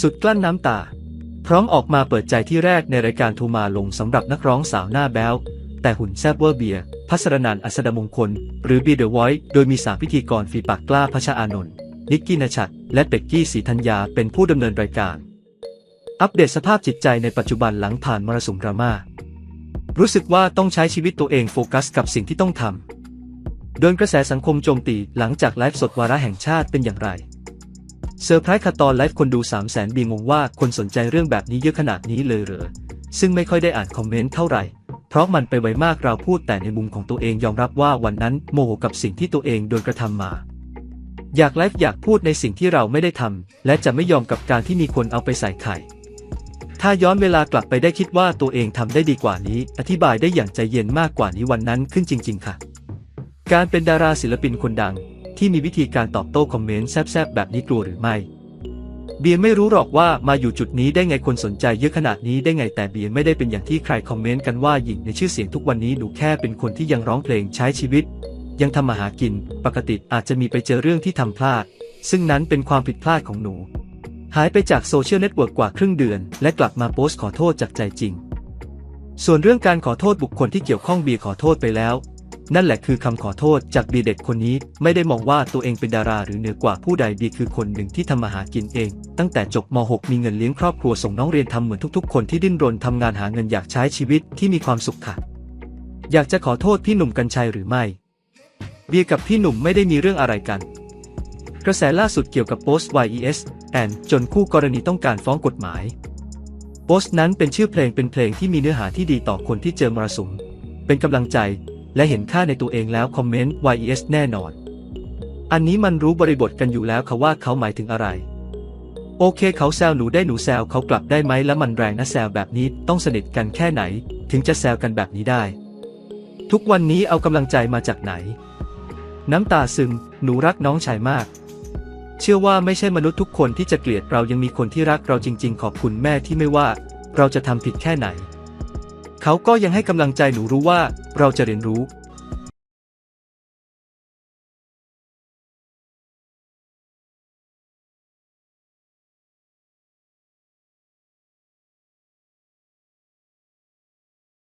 สุดกลั้นน้ำตา พร้อมออกมาเปิดใจที่แรกในรายการทูมาลงสำหรับนักร้องสาวหน้าแบ๊วแต่หุ่นแซบเวอร์เบียพัสรนันอัสดมงคล หรือบีเดอะไวท์โดยมีสามพิธีกรฝีปากกล้าพชอานนท์นิกกี้นชัด และเป็กกี้ศรีธัญญาเป็นผู้ดำเนินรายการ อัปเดตสภาพจิตใจในปัจจุบันหลังผ่านมรสุมดราม่ารู้สึกว่าต้องใช้ชีวิตตัวเองโฟกัสกับสิ่งที่ต้องทำโดนกระแสสังคมโจมตีหลังจากไลฟ์สดวาระแห่งชาติเป็นอย่างไร เซอร์ไพรส์ค่ะตอนไลฟ์คนดู 3 0 0แสนบีงงว่าคนสนใจเรื่องแบบนี้เยอะขนาดนี้เลยเหรอ ซึ่งไม่ค่อยได้อ่านคอมเมนต์เท่าไหร่ เพราะมันไปไวมากเราพูดแต่ในมุมของตัวเองยอมรับว่าวันนั้นโมโหกับสิ่งที่ตัวเองโดนกระทำมา อยากไลฟ์อยากพูดในสิ่งที่เราไม่ได้ทำและจะไม่ยอมกับการที่มีคนเอาไปใส่ไข่ ถ้าย้อนเวลากลับไปได้คิดว่าตัวเองทำได้ดีกว่านี้ อธิบายได้อย่างใจเย็นมากกว่านี้วันนั้นขึ้นจริง ๆ ค่ะ การเป็นดาราศิลปินคนดัง ที่มีวิธีการตอบโต้คอมเมนต์แซบๆแบบนี้กลัวหรือไม่เบียร์ไม่รู้หรอกว่ามาอยู่จุดนี้ได้ไงคนสนใจเยอะขนาดนี้ได้ไงแต่เบียร์ไม่ได้เป็นอย่างที่ใครคอมเมนต์กันว่าหญิงในชื่อเสียงทุกวันนี้หนูแค่เป็นคนที่ยังร้องเพลงใช้ชีวิต ยังทำมาหากิน ปกติอาจจะมีไปเจอเรื่องที่ทำพลาด ซึ่งนั้นเป็นความผิดพลาดของหนู หายไปจากโซเชียลเน็ตเวิร์กกว่าครึ่งเดือน และกลับมาโพสต์ขอโทษจากใจจริง ส่วนเรื่องการขอโทษบุคคลที่เกี่ยวข้องเบียร์ขอโทษไปแล้ว นั่นแหละคือคำขอโทษจากเบียเด็กคนนี้ไม่ได้มองว่าตัวเองเป็นดาราหรือเหนือกว่าผู้ใดเบียคือคนหนึ่งที่ทำมาหากินเอง ตั้งแต่จบม .6 มีเงินเลี้ยงครอบครัวส่งน้องเรียนทำเหมือนทุกๆ คนที่ดิ้นรนทำงานหาเงินอยากใช้ชีวิตที่มีความสุขค่ะ อยากจะขอโทษพี่หนุ่มกัญชัยหรือไม่เบียกับพี่หนุ่มไม่ได้มีเรื่องอะไรกัน กระแสล่าสุดเกี่ยวกับโพสต์ YES แอนจนคู่กรณีต้องการฟ้องกฎหมายโพสต์นั้นเป็นชื่อเพลงเป็นเพลงที่มีเนื้อหาที่ดีต่อคนที่เจอมรสุม เป็นกำลังใจ และเห็นค่าในตัวเองแล้วคอมเมนต์ YES แน่นอน อันนี้มันรู้บริบทกันอยู่แล้วค่ะว่าเขาหมายถึงอะไร โอเคเขาแซวหนูได้หนูแซวเขากลับได้ไหมแล้วมันแรงนะแซวแบบนี้ต้องสนิทกันแค่ไหน ถึงจะแซวกันแบบนี้ได้ ทุกวันนี้เอากำลังใจมาจากไหน น้ำตาซึม หนูรักน้องชายมาก เชื่อว่าไม่ใช่มนุษย์ทุกคนที่จะเกลียดเรายังมีคนที่รักเราจริง ๆ ขอบคุณแม่ที่ไม่ว่า เราจะทำผิดแค่ไหน เขาก็ยังให้กำลังใจหนูรู้ว่าเราจะเรียนรู้